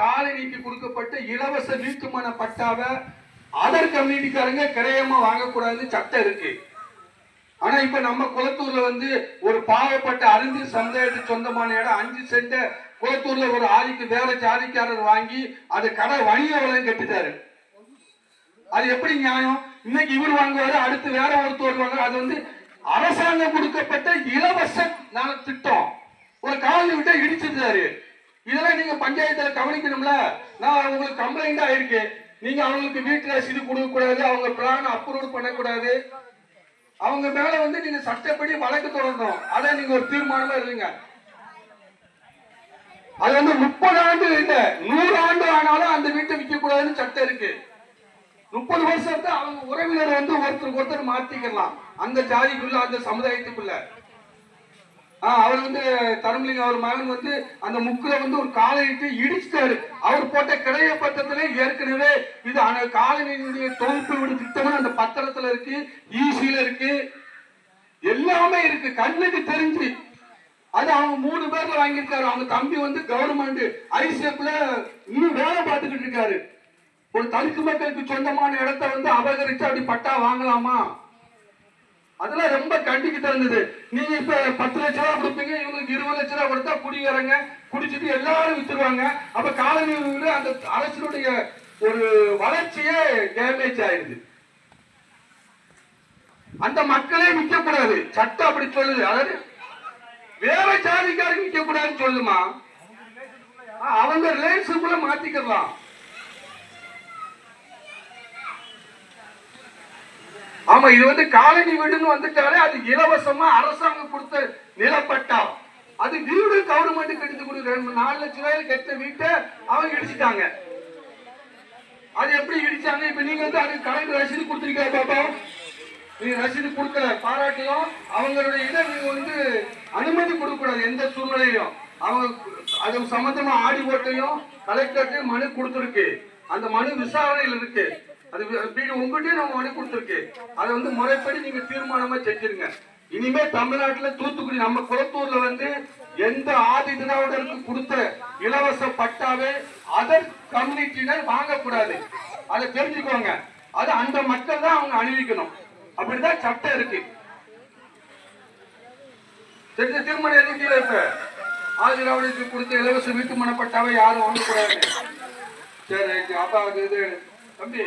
காலனிக்கு கொடுக்கப்பட்ட இலவச வீட்டுமன பட்டாவை அதர் கம்யூனிட்டிக்காரங்க கிரையமா வாங்கக்கூடாதுன்னு சட்டம் இருக்கு. ஆனா இப்ப நம்ம குளத்தூர்ல வந்து ஒரு பாவப்பட்ட அறிஞர் சமுதாயத்துக்கு சொந்தமான இடம் அஞ்சு சென்ட குளத்தூர்ல ஒரு ஆதிக்கு வேற ஜாதிக்காரர் வாங்கி அது கடை வணிக வளம் கட்டிட்டாரு. அது எப்படி நியாயம்? இன்னைக்கு இவர் வாங்குவாரு அடுத்து வேற ஒருத்தர் வாங்குவாரு அது வந்து அரசாங்கம் கொடுக்கப்பட்ட இலவச நல திட்டம் ஒரு காலனி விட்டு இடிச்சிருந்தாரு. இதெல்லாம் நீங்க பஞ்சாயத்துல கவனிக்கணும்ல. நான் உங்களுக்கு கம்ப்ளைண்ட் ஆயிருக்கு நீங்க அவங்களுக்கு வீட்டுல ரசீது கொடுக்க கூடாது அவங்க பிளான் அப்ரூவ் பண்ணக்கூடாது. அவங்க மேல வந்து நீங்க சட்டப்படி வழக்கு தொடரணும். அதான் நீங்க ஒரு தீர்மானமா இருங்க. அது வந்து முப்பது ஆண்டு இல்ல நூறு ஆண்டு ஆனாலும் அந்த வீட்டை விற்க கூடாதுன்னு சட்டம் இருக்கு. முப்பது வருஷத்தை அவங்க உறவினர் வந்து ஒருத்தருக்கு ஒருத்தர் மாத்திக்கலாம். அந்த ஜாதிக்குள்ள அந்த சமுதாயத்துக்குள்ள. அவர் வந்து தருமலிங்க அவர் மகன் வந்து அந்த முக்குல வந்து ஒரு காலனிட்டு இடிச்சிட்டாரு. அவர் போட்ட கிளைய பத்திரத்துல ஏற்கனவே இது அந்த காலனியினுடைய தொகுப்பு விட திட்டம் அந்த பத்திரத்துல இருக்கு ஈசியில இருக்கு. எல்லாமே இருக்கு கண்ணுக்கு தெரிஞ்சு. அது அவங்க மூணு பேர்ல வாங்கியிருக்காரு. அவங்க தம்பி வந்து கவர்மெண்ட் ஐசிஎஃப்ல இன்னும் வேலை பார்த்துக்கிட்டு இருக்காரு. ஒரு தலித்து மக்களுக்கு சொந்தமான இடத்த வந்து அபகரிச்சு அப்படி பட்டா வாங்கலாமா? அதெல்லாம் ரொம்ப கண்டிக்கு இருந்தது. நீங்க இப்ப பத்து லட்ச ரூபா கொடுப்பீங்க இவங்களுக்கு இருபது லட்ச ரூபா கொடுத்தா குடிக்கிறங்க குடிச்சிட்டு எல்லாரும் வித்துருவாங்க. அப்ப காலனி அந்த அரசினுடைய ஒரு வளர்ச்சியே டேமேஜ் ஆயிடுது. அந்த மக்களே விற்க கூடாது சட்டம் அப்படி சொல்லுது. அதாவது வேற ஜாதிக்காரங்க விற்க கூடாதுன்னு சொல்லுமா அவங்க ரிலேஷனுக்குள்ள மாத்திக்கலாம் ஆமா இது வந்து காலனி வீடுன்னு வந்துட்டாலே அது இலவசமா அரசாங்கம் கொடுத்த நிலப்பட்டா. அது வீடு கவர்மெண்ட் கெடுத்து கொடுக்குற நாலு லட்சம் ரூபாயில கெட்ட வீட்டை அவங்க இடிச்சிட்டாங்க. அது எப்படி இடிச்சாங்க? இப்ப நீங்க வந்து அது கலெக்டர் ரசீது கொடுத்துருக்காரு பாப்பா? நீங்க ரசீது கொடுக்கல பாராட்டியும் அவங்களுடைய இதை நீங்க வந்து அனுமதி கொடுக்க கூடாது எந்த சூழ்நிலையும் அவங்க அது சம்பந்தமா ஆடி ஓட்டையும் கலெக்டருக்கு மனு கொடுத்துருக்கு. அந்த மனு விசாரணையில் இருக்கு. அது பிடி உங்ககிட்டயே நம்ம அனுப்பி கொடுத்துருக்கு அதை வந்து முறைப்படி நீங்க தீர்மானமா செஞ்சிருங்க. இனிமே தமிழ்நாட்டுல தூத்துக்குடி நம்ம குளத்தூர்ல வந்து எந்த ஆதி திராவிடருக்கு கொடுத்த இலவச பட்டாவே அதர் கம்யூனிட்டினர் வாங்கக்கூடாது. அதை தெரிஞ்சுக்கோங்க. அது அந்த மக்கள் தான் அவங்க அணிவிக்கணும். அப்படிதான் சட்டம் இருக்கு. தெரிஞ்ச திருமணம் எதுவும் இப்ப ஆதி திராவிடருக்கு கொடுத்த இலவச வீட்டு மனப்பட்டாவை யாரும் வாங்கக்கூடாது. சரி அப்ப அது இது. தம்பி